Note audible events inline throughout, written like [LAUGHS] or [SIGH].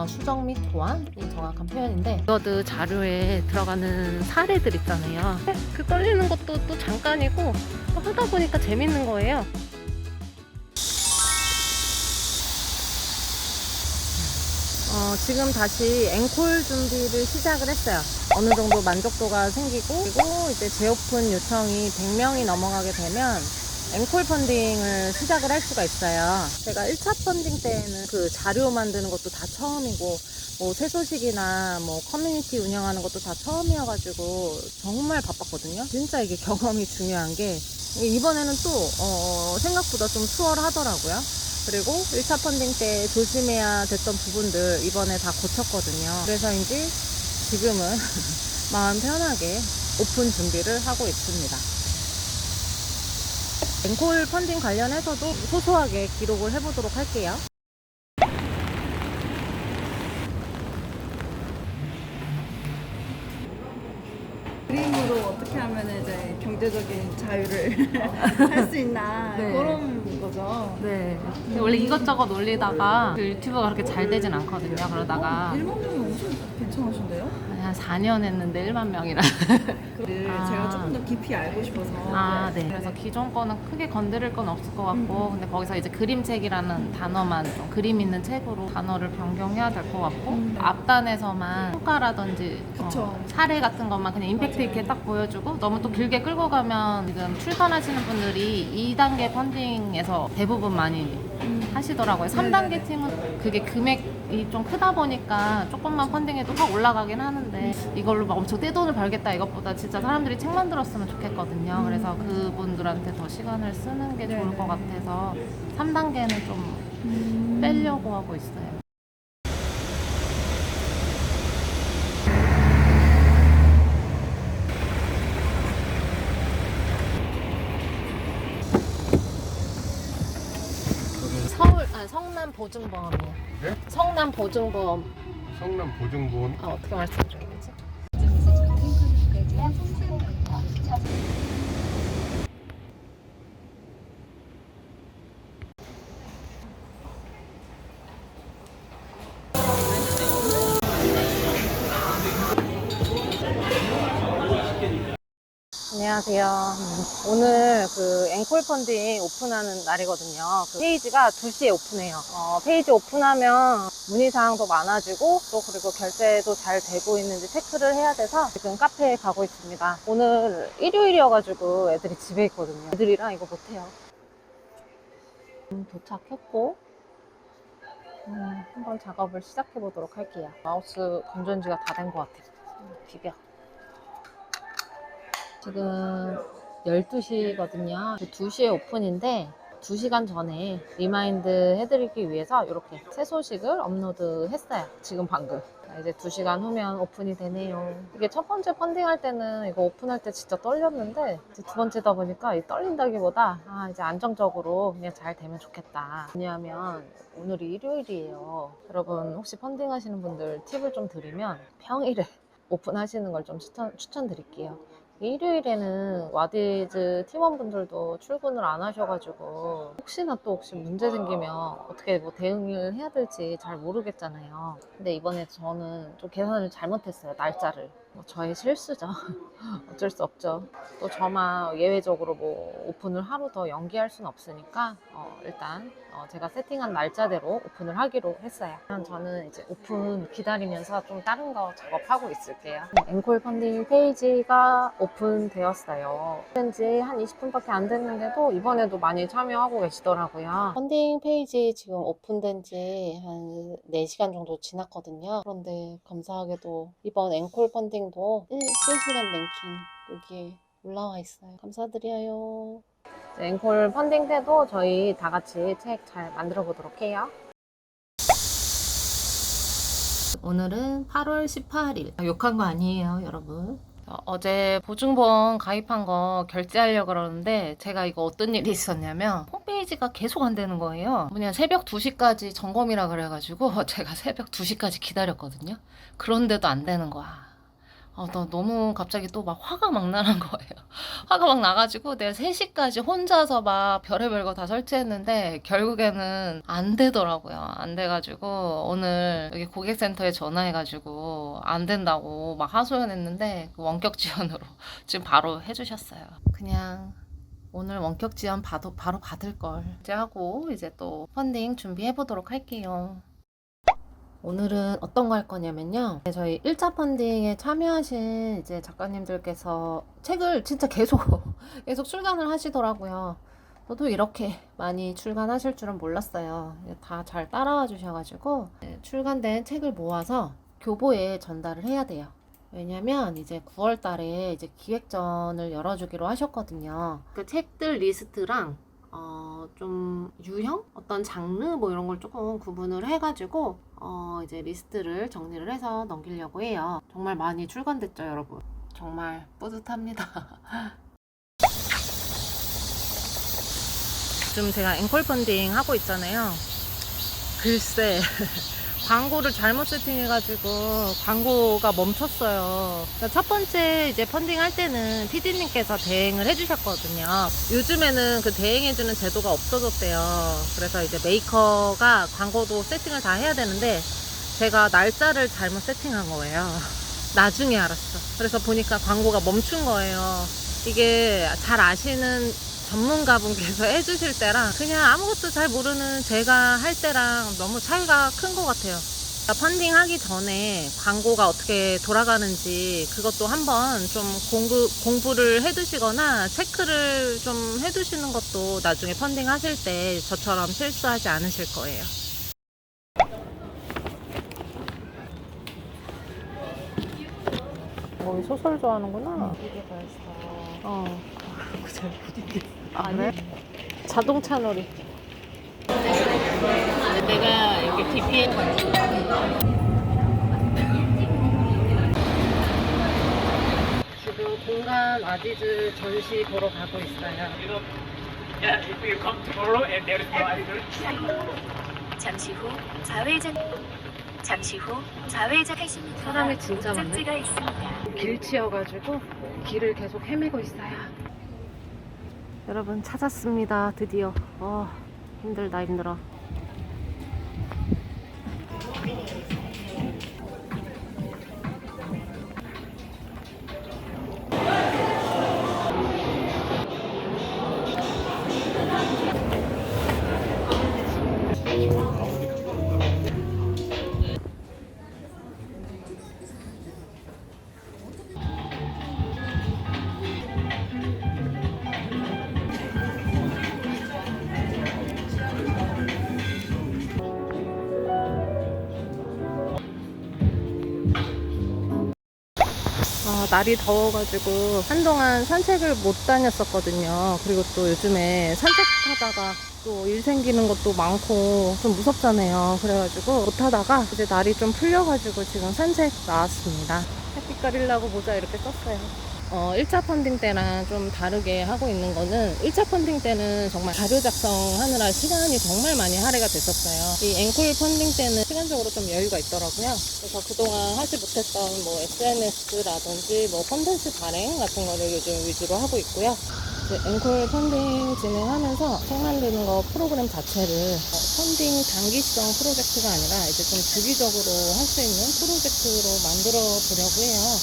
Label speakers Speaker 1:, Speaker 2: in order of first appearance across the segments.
Speaker 1: 있거든요. 수정 및 보완이 정확한 표현인데 워드 자료에 들어가는 사례들 있잖아요. 그 떨리는 것도 또 잠깐이고 또 하다 보니까 재밌는 거예요. 어, 지금 다시 앵콜 준비를 시작을 했어요. 어느 정도 만족도가 생기고 그리고 이제 재오픈 요청이 100명이 넘어가게 되면 앵콜 펀딩을 시작을 할 수가 있어요. 제가 1차 펀딩 때에는 그 자료 만드는 것도 다 처음이고 뭐 새소식이나 뭐 커뮤니티 운영하는 것도 다 처음이어가지고 정말 바빴거든요. 진짜 이게 경험이 중요한 게 이번에는 또 어, 생각보다 좀 수월하더라고요. 그리고 1차 펀딩 때 조심해야 됐던 부분들 이번에 다 고쳤거든요. 그래서인지 지금은 [LAUGHS] 마음 편하게 오픈 준비를 하고 있습니다. 앵콜 펀딩 관련해서도 소소하게 기록을 해보도록 할게요.
Speaker 2: 그림으로 어떻게 하면 이제 경제적인 자유를 [LAUGHS] 할 수 있나
Speaker 1: 네.
Speaker 2: 그런 거죠.
Speaker 1: 네. 원래 이것저것 올리다가 그 유튜브가 그렇게 잘 되진 않거든요. 그러다가
Speaker 2: 1만 명이 엄청 괜찮으신데요?
Speaker 1: 한 4년 했는데 1만 명이라.
Speaker 2: 를
Speaker 1: 아.
Speaker 2: 제가 조금 더 깊이 알고 싶어서
Speaker 1: 아, 네. 그래서 기존 거는 크게 건드릴 건 없을 것 같고, 근데 거기서 이제 그림책이라는 단어만 좀 그림 있는 책으로 단어를 변경해야 될 것 같고, 앞단에서만 효과라든지 어,
Speaker 2: 그쵸.
Speaker 1: 사례 같은 것만 그냥 임팩트 있게 딱 보여주고, 너무 또 길게 끌고 가면 지금 출산하시는 분들이 2단계 펀딩에서 대부분 많이 하시더라고요. 3단계 팀은 그게 금액이 좀 크다 보니까 조금만 펀딩해도 확 올라가긴 하는데 이걸로 막 엄청 떼돈을 벌겠다 이것보다 진짜 사람들이 책 만 들었으면 좋겠거든요. 그래서 그분들한테 더 시간을 쓰는 게 좋을 것 같아서 3단계는 좀 빼려고 하고 있어요. 서울, 아, 성남 보증보험이요.
Speaker 3: 네?
Speaker 1: 성남 보증보험.
Speaker 3: 성남 보증보험
Speaker 1: 아, 어떻게 말씀드려야 안녕하세요. 오늘 그 앵콜 펀딩 오픈하는 날이거든요. 그 페이지가 2시에 오픈해요. 어, 페이지 오픈하면 문의사항도 많아지고 또 그리고 결제도 잘 되고 있는지 체크를 해야 돼서 지금 카페에 가고 있습니다. 오늘 일요일이어가지고 애들이 집에 있거든요. 애들이랑 이거 못해요. 음, 도착했고 음, 한번 작업을 시작해 보도록 할게요. 마우스 건전지가 다 된 것 같아요. 음, 비벼. 지금 12시거든요. 2시에 오픈인데 2시간 전에 리마인드 해드리기 위해서 이렇게 새 소식을 업로드 했어요. 지금 방금. 자, 이제 2시간 후면 오픈이 되네요. 이게 첫 번째 펀딩할 때는 이거 오픈할 때 진짜 떨렸는데 두 번째다 보니까 이 떨린다기보다 아, 이제 안정적으로 그냥 잘 되면 좋겠다. 왜냐하면 오늘이 일요일이에요. 여러분 혹시 펀딩 하시는 분들 팁을 좀 드리면 평일에 [LAUGHS] 오픈하시는 걸 좀 추천, 추천드릴게요. 일요일에는 와디즈 팀원분들도 출근을 안 하셔가지고 혹시나 또 혹시 문제 생기면 어떻게 뭐 대응을 해야 될지 잘 모르겠잖아요. 근데 이번에 저는 좀 계산을 잘못했어요. 날짜를. 뭐 저의 실수죠. [LAUGHS] 어쩔 수 없죠. 또 저만 예외적으로 뭐 오픈을 하루 더 연기할 수는 없으니까 어, 일단 어, 제가 세팅한 날짜대로 오픈을 하기로 했어요. 저는 이제 오픈 기다리면서 좀 다른 거 작업하고 있을게요. 앵콜 펀딩 페이지가 오픈되었어요. 현지 한 20분밖에 안 됐는데도 이번에도 많이 참여하고 계시더라고요. 펀딩 페이지 지금 오픈된 지 한 4시간 정도 지났거든요. 그런데 감사하게도 이번 앵콜 펀딩도 일- 실시간 랭킹 여기에 올라와 있어요. 감사드려요. 앵콜 펀딩 때도 저희 다 같이 책 잘 만들어 보도록 해요. 오늘은 8월 18일. 욕한 거 아니에요, 여러분. 어, 어제 보증보험 가입한 거 결제하려고 그러는데 제가 이거 어떤 일이 있었냐면 홈페이지가 계속 안 되는 거예요. 뭐냐 새벽 2시까지 점검이라 그래가지고 [LAUGHS] 제가 새벽 2시까지 기다렸거든요. 그런데도 안 되는 거야. 아, 나 너무 갑자기 또 막 화가 막 나는 거예요. [LAUGHS] 화가 막 나가지고 내가 3시까지 혼자서 막 별의별 거 다 설치했는데 결국에는 안 되더라고요. 안 돼가지고 오늘 여기 고객센터에 전화해가지고 안 된다고 막 하소연했는데 그 원격 지원으로 [LAUGHS] 지금 바로 해주셨어요. 그냥 오늘 원격 지원 바로, 바로 받을 걸. 이제 하고 이제 또 펀딩 준비해 보도록 할게요. 오늘은 어떤 거 할 거냐면요. 네, 저희 1차 펀딩에 참여하신 이제 작가님들께서 책을 진짜 계속, [LAUGHS] 계속 출간을 하시더라고요. 저도 이렇게 많이 출간하실 줄은 몰랐어요. 다 잘 따라와 주셔가지고, 네, 출간된 책을 모아서 교보에 전달을 해야 돼요. 왜냐면 이제 9월 달에 이제 기획전을 열어주기로 하셨거든요. 그 책들 리스트랑 어, 좀 유형? 어떤 장르? 뭐 이런 걸 조금 구분을 해가지고, 어, 이제 리스트를 정리를 해서 넘기려고 해요. 정말 많이 출간됐죠, 여러분? 정말 뿌듯합니다. [LAUGHS] 지금 제가 앵콜 펀딩 하고 있잖아요. 글쎄. [LAUGHS] 광고를 잘못 세팅해가지고 광고가 멈췄어요. 그러니까 첫 번째 이제 펀딩 할 때는 PD님께서 대행을 해주셨거든요. 요즘에는 그 대행해주는 제도가 없어졌대요. 그래서 이제 메이커가 광고도 세팅을 다 해야 되는데 제가 날짜를 잘못 세팅한 거예요. [LAUGHS] 나중에 알았어. 그래서 보니까 광고가 멈춘 거예요. 이게 잘 아시는 전문가분께서 [LAUGHS] 해주실 때랑 그냥 아무것도 잘 모르는 제가 할 때랑 너무 차이가 큰 것 같아요. 그러니까 펀딩 하기 전에 광고가 어떻게 돌아가는지 그것도 한번 좀 공부, 공부를 해두시거나 체크를 좀 해두시는 것도 나중에 펀딩 하실 때 저처럼 실수하지 않으실 거예요. 어, 소설 좋아하는구나. 벌써. 어. 아, 그래? 자동차 놀이. 내가 이렇게 DP에 지금 공간 아지즈 전시 보러 가고 있어요.
Speaker 4: Yeah, if you come tomorrow and there is no idol.
Speaker 5: 잠시 후 좌회전 잠시 후 좌회전 80m
Speaker 1: 사람이 진짜 많네.
Speaker 5: 있습니다.
Speaker 1: 길치여가지고 길을 계속 헤매고 있어요. 여러분 찾았습니다. 드디어. 어, 힘들다 힘들어. 아, 날이 더워가지고 한동안 산책을 못 다녔었거든요. 그리고 또 요즘에 산책하다가 또 일 생기는 것도 많고 좀 무섭잖아요. 그래가지고 못 하다가 이제 날이 좀 풀려가지고 지금 산책 나왔습니다. 햇빛 가리려고 모자 이렇게 썼어요. 어, 1차 펀딩 때랑 좀 다르게 하고 있는 거는 1차 펀딩 때는 정말 자료 작성하느라 시간이 정말 많이 할애가 됐었어요. 이 앵콜 펀딩 때는 시간적으로 좀 여유가 있더라고요. 그래서 그동안 하지 못했던 뭐 SNS라든지 뭐 콘텐츠 발행 같은 거를 요즘 위주로 하고 있고요. 앵콜 펀딩 진행하면서 책 만드는 거 프로그램 자체를 어, 펀딩 단기성 프로젝트가 아니라 이제 좀 주기적으로 할 수 있는 프로젝트로 만들어 보려고 해요.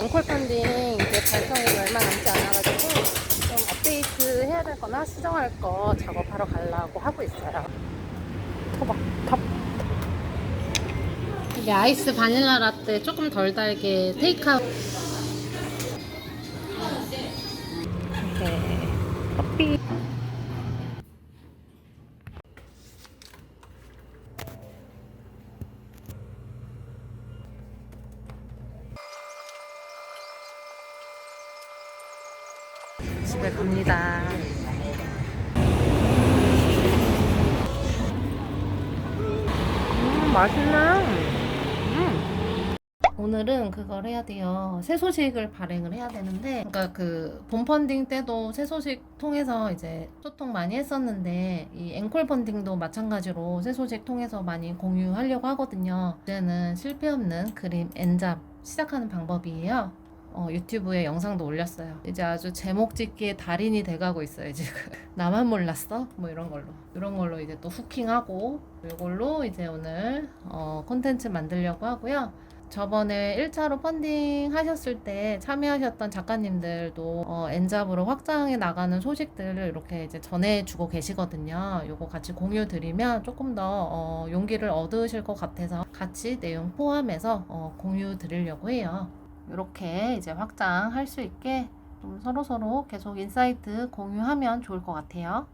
Speaker 1: 앵콜 펀딩 이제 발송이 얼마 남지 않아가지고 좀 업데이트 해야 될 거나 수정할 거 작업하러 가려고 하고 있어요. 토박, 탑. 이게 아이스 바닐라 라떼 조금 덜 달게 테이크아웃. 이렇게 커피. 집에 갑니다. 음, 맛있네. 음. 오늘은 그걸 해야 돼요. 새 소식을 발행을 해야 되는데, 그러니까 그 본 펀딩 때도 새 소식 통해서 이제 소통 많이 했었는데, 이 앵콜 펀딩도 마찬가지로 새 소식 통해서 많이 공유하려고 하거든요. 이제는 실패 없는 그림 엔잡 시작하는 방법이에요. 어, 유튜브에 영상도 올렸어요. 이제 아주 제목 짓기에 달인이 돼가고 있어요, 지금. [LAUGHS] 나만 몰랐어? 뭐 이런 걸로. 이런 걸로 이제 또 후킹하고, 이걸로 이제 오늘, 어, 콘텐츠 만들려고 하고요. 저번에 1차로 펀딩 하셨을 때 참여하셨던 작가님들도 어, 엔잡으로 확장해 나가는 소식들을 이렇게 이제 전해주고 계시거든요. 요거 같이 공유 드리면 조금 더 어, 용기를 얻으실 것 같아서 같이 내용 포함해서 어, 공유 드리려고 해요. 이렇게 이제 확장할 수 있게 좀 서로서로 계속 인사이트 공유하면 좋을 것 같아요.